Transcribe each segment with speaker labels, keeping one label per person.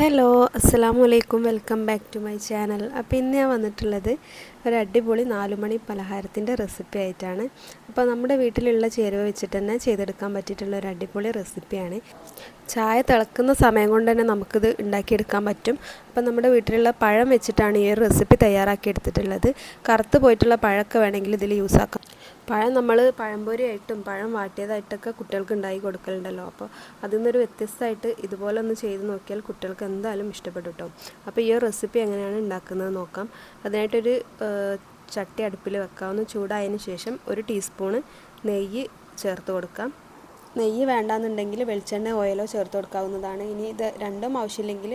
Speaker 1: Hello അസ്സാമു അലൈക്കും welcome back to my channel. അപ്പോൾ ഇന്ന് ഞാൻ വന്നിട്ടുള്ളത് ഒരു അടിപൊളി നാലുമണി പലഹാരത്തിന്റെ റെസിപ്പി ആയിട്ടാണ്. അപ്പോൾ നമ്മുടെ വീട്ടിലുള്ള ചേരുവ വെച്ചിട്ട് തന്നെ ചെയ്തെടുക്കാൻ പറ്റിയിട്ടുള്ള ഒരു അടിപൊളി റെസിപ്പിയാണ്. ചായ തിളക്കുന്ന സമയം കൊണ്ട് തന്നെ നമുക്കിത് ഉണ്ടാക്കിയെടുക്കാൻ പറ്റും. അപ്പോൾ നമ്മുടെ വീട്ടിലുള്ള പഴം വെച്ചിട്ടാണ് ഈ ഒരു റെസിപ്പി തയ്യാറാക്കി എടുത്തിട്ടുള്ളത് കറുത്ത് പോയിട്ടുള്ള പഴമൊക്കെ വേണമെങ്കിൽ ഇതിൽ യൂസ് ആക്കാം പഴം നമ്മൾ പഴംപൊരിയായിട്ടും പഴം വാട്ടിയതായിട്ടൊക്കെ കുട്ടികൾക്ക് ഉണ്ടാക്കി കൊടുക്കലുണ്ടല്ലോ. അപ്പോൾ അതിൽ നിന്നൊരു വ്യത്യസ്തമായിട്ട് ഇതുപോലെ ഒന്ന് ചെയ്ത് നോക്കിയാൽ കുട്ടികൾക്ക് എന്തായാലും ഇഷ്ടപ്പെടും കേട്ടോ അപ്പോൾ ഈ റെസിപ്പി എങ്ങനെയാണ് ഉണ്ടാക്കുന്നത് നോക്കാം. അതിനായിട്ടൊരു ചട്ടി അടുപ്പിൽ വെക്കാവുന്ന ചൂടായതിന് ശേഷം ഒരു ടീസ്പൂണ് നെയ്യ് ചേർത്ത് കൊടുക്കാം. നെയ്യ് വേണ്ടാന്നുണ്ടെങ്കിൽ വെളിച്ചെണ്ണ ഓയിലോ ചേർത്ത് കൊടുക്കാവുന്നതാണ്. ഇനി ഇത് രണ്ടും ആവശ്യമില്ലെങ്കിൽ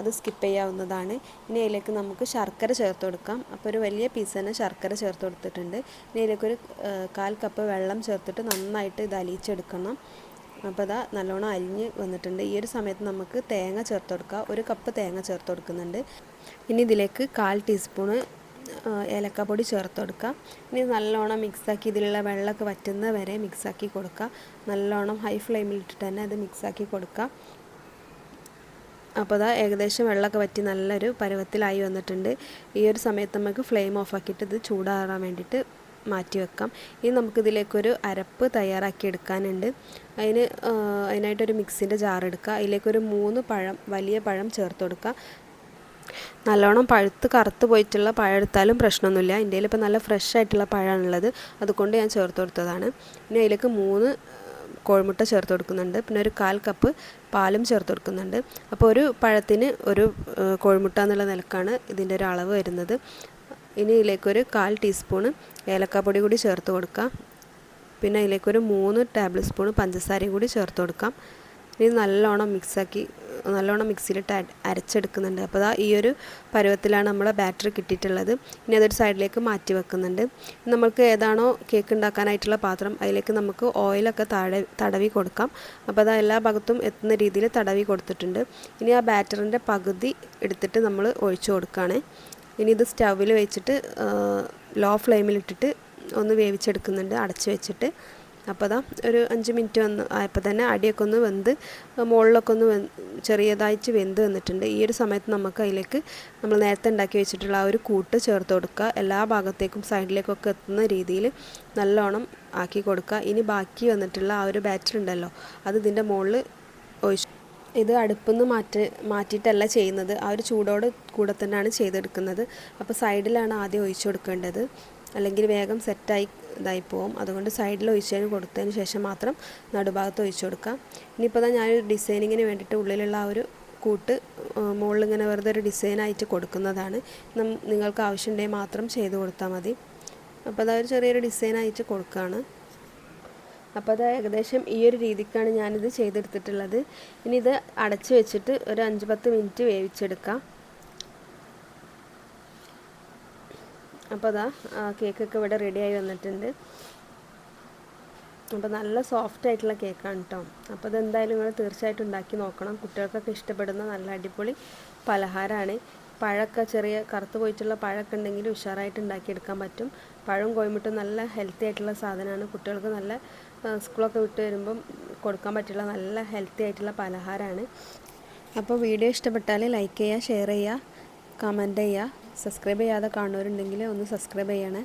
Speaker 1: അത് സ്കിപ്പ് ചെയ്യാവുന്നതാണ്. ഇനി അതിലേക്ക് നമുക്ക് ശർക്കര ചേർത്ത് കൊടുക്കാം. അപ്പോൾ ഒരു വലിയ പീസ് തന്നെ ശർക്കര ചേർത്ത് കൊടുത്തിട്ടുണ്ട്. ഇനി അതിലേക്ക് ഒരു കാൽ കപ്പ് വെള്ളം ചേർത്തിട്ട് നന്നായിട്ട് ഇത് അലിയിച്ചെടുക്കണം. അപ്പോൾ അതാ നല്ലോണം അലിഞ്ഞ് വന്നിട്ടുണ്ട്. ഈ ഒരു സമയത്ത് നമുക്ക് തേങ്ങ ചേർത്ത് കൊടുക്കുക ഒരു കപ്പ് തേങ്ങ ചേർത്ത് കൊടുക്കുന്നുണ്ട്. ഇനി ഇതിലേക്ക് കാൽ ടീസ്പൂണ് ഏലക്കാപ്പൊടി ചേർത്ത് കൊടുക്കുക ഇനി നല്ലോണം മിക്സാക്കി ഇതിലുള്ള വെള്ളമൊക്കെ വറ്റുന്ന വരെ മിക്സാക്കി കൊടുക്കുക നല്ലോണം ഹൈ ഫ്ലെയിമിൽ ഇട്ടിട്ട് തന്നെ അത് മിക്സാക്കി കൊടുക്കുക അപ്പോൾ അതാ ഏകദേശം വെള്ളമൊക്കെ വറ്റി നല്ലൊരു പരുവത്തിലായി വന്നിട്ടുണ്ട്. ഈ ഒരു സമയത്ത് നമുക്ക് ഫ്ലെയിം ഓഫ് ആക്കിയിട്ട് ഇത് ചൂടാറാൻ വേണ്ടിയിട്ട് മാറ്റി വെക്കാം. ഇനി നമുക്കിതിലേക്കൊരു അരപ്പ് തയ്യാറാക്കി എടുക്കാനുണ്ട്. അതിന് അതിനായിട്ടൊരു മിക്സിന്റെ ജാർ എടുക്കുക അതിലേക്കൊരു മൂന്ന് പഴം വലിയ പഴം ചേർത്ത് കൊടുക്കുക നല്ലോണം പഴുത്ത് കറുത്ത് പോയിട്ടുള്ള പഴം എടുത്താലും പ്രശ്നമൊന്നുമില്ല. എന്റെ ഇപ്പോൾ നല്ല ഫ്രഷ് ആയിട്ടുള്ള പഴമാണുള്ളത്. അതുകൊണ്ട് ഞാൻ ചേർത്ത് കൊടുത്തതാണ്. പിന്നെ അതിലേക്ക് മൂന്ന് കോഴിമുട്ട ചേർത്ത് കൊടുക്കുന്നുണ്ട്. പിന്നെ ഒരു കാൽ കപ്പ് പാലും ചേർത്ത് കൊടുക്കുന്നുണ്ട്. അപ്പോൾ ഒരു പഴത്തിന് ഒരു കോഴിമുട്ട എന്നുള്ള നിലക്കാണ് ഇതിന്റെ ഒരു അളവ് വരുന്നത്. ഇനി ഇതിലേക്കൊരു കാൽ ടീസ്പൂണ് ഏലക്കാപ്പൊടി കൂടി ചേർത്ത് കൊടുക്കാം. പിന്നെ അതിലേക്കൊരു മൂന്ന് ടേബിൾ സ്പൂൺ പഞ്ചസാരയും കൂടി ചേർത്ത് കൊടുക്കാം. ഇനി നല്ലോണം മിക്സാക്കി നല്ലോണം മിക്സിയിലിട്ട് അരച്ചെടുക്കുന്നുണ്ട്. അപ്പോൾ അതാ ഈ ഒരു പരുവത്തിലാണ് നമ്മളെ ബാറ്ററി കിട്ടിയിട്ടുള്ളത്. ഇനി അതൊരു സൈഡിലേക്ക് മാറ്റി വെക്കുന്നുണ്ട്. നമുക്ക് ഏതാണോ കേക്ക് ഉണ്ടാക്കാനായിട്ടുള്ള പാത്രം അതിലേക്ക് നമുക്ക് ഓയിലൊക്കെ തട തടവി കൊടുക്കാം. അപ്പോൾ അതാ എല്ലാ ഭാഗത്തും എത്തുന്ന രീതിയിൽ തടവി കൊടുത്തിട്ടുണ്ട്. ഇനി ആ ബാറ്ററിന്റെ പകുതി എടുത്തിട്ട് നമ്മൾ ഒഴിച്ചു കൊടുക്കുകയാണ്. ഇനി ഇത് സ്റ്റൗവിൽ വെച്ചിട്ട് ലോ ഫ്ലെയിമിലിട്ടിട്ട് ഒന്ന് വേവിച്ചെടുക്കുന്നുണ്ട്. അടച്ചു വെച്ചിട്ട്. അപ്പോൾ അതാ ഒരു അഞ്ച് മിനിറ്റ് വന്ന് ആയപ്പോൾ തന്നെ അടിയൊക്കെ ഒന്ന് വെന്ത് മുകളിലൊക്കെ ഒന്ന് ചെറിയതായിട്ട് വെന്ത് വന്നിട്ടുണ്ട്. ഈ ഒരു സമയത്ത് നമുക്ക് അതിലേക്ക് നമ്മൾ നേരത്തെ ഉണ്ടാക്കി വെച്ചിട്ടുള്ള ആ ഒരു കൂട്ട് ചേർത്ത് കൊടുക്കുക. എല്ലാ ഭാഗത്തേക്കും സൈഡിലേക്കൊക്കെ എത്തുന്ന രീതിയിൽ നല്ലോണം ആക്കി കൊടുക്കുക. ഇനി ബാക്കി വന്നിട്ടുള്ള ആ ഒരു ബാറ്റർ ഉണ്ടല്ലോ അത് ഇതിന്റെ മുകളിൽ ഒഴിച്ചു ഇത് അടുപ്പിൽ മാറ്റി മാറ്റിയിട്ടല്ല ചെയ്യുന്നത്. ആ ഒരു ചൂടോട് കൂടെ തന്നെയാണ് ചെയ്തെടുക്കുന്നത്. അപ്പോൾ സൈഡിലാണ് ആദ്യം ഒഴിച്ചു കൊടുക്കേണ്ടത്. അല്ലെങ്കിൽ വേഗം സെറ്റായി ഇതായി പോവും. അതുകൊണ്ട് സൈഡിൽ ഒഴിച്ചതിന് കൊടുത്തതിന് ശേഷം മാത്രം നടുഭാഗത്ത് ഒഴിച്ചു കൊടുക്കാം. ഇനിയിപ്പോൾ തന്നെ ഞാനൊരു ഡിസൈനിങ്ങിന് വേണ്ടിയിട്ട് ഉള്ളിലുള്ള ആ ഒരു കൂട്ട് മുകളിൽ ഇങ്ങനെ വെറുതെ ഒരു ഡിസൈനായിട്ട് കൊടുക്കുന്നതാണ്. നിങ്ങൾക്ക് ആവശ്യമുണ്ടെങ്കിൽ മാത്രം ചെയ്ത് കൊടുത്താൽ മതി. അപ്പോൾ അതൊരു ചെറിയൊരു ഡിസൈനായിട്ട് കൊടുക്കുകയാണ്. അപ്പോൾ അത് ഏകദേശം ഈ ഒരു രീതിക്കാണ് ഞാനിത് ചെയ്തെടുത്തിട്ടുള്ളത്. ഇനി ഇത് അടച്ചു വെച്ചിട്ട് ഒരു അഞ്ച് പത്ത് മിനിറ്റ് വേവിച്ചെടുക്കാം. അപ്പോൾ അതാ കേക്കൊക്കെ ഇവിടെ റെഡിയായി വന്നിട്ടുണ്ട്. അപ്പോൾ നല്ല സോഫ്റ്റ് ആയിട്ടുള്ള കേക്കാണ് കേട്ടോ അപ്പോൾ അതെന്തായാലും നിങ്ങൾ തീർച്ചയായിട്ടും ഉണ്ടാക്കി നോക്കണം. കുട്ടികൾക്കൊക്കെ ഇഷ്ടപ്പെടുന്ന നല്ല അടിപൊളി പലഹാരമാണ് പഴമൊക്കെ ചെറിയ കറുത്ത് പോയിട്ടുള്ള പഴമൊക്കെ ഉണ്ടെങ്കിൽ ഉഷാറായിട്ട് ഉണ്ടാക്കിയെടുക്കാൻ പറ്റും. പഴം കോയമ്പിട്ടും നല്ല ഹെൽത്തി ആയിട്ടുള്ള സാധനമാണ്. കുട്ടികൾക്ക് നല്ല സ്കൂളൊക്കെ വിട്ട് വരുമ്പം കൊടുക്കാൻ പറ്റുള്ള നല്ല ഹെൽത്തി ആയിട്ടുള്ള പലഹാരമാണ് അപ്പോൾ വീഡിയോ ഇഷ്ടപ്പെട്ടാൽ ലൈക്ക് ചെയ്യുക ഷെയർ ചെയ്യുക കമന്റ് ചെയ്യുക സബ്സ്ക്രൈബ് ചെയ്യാതെ കാണുന്നവരുണ്ടെങ്കിൽ ഒന്ന് സബ്സ്ക്രൈബ് ചെയ്യണേ.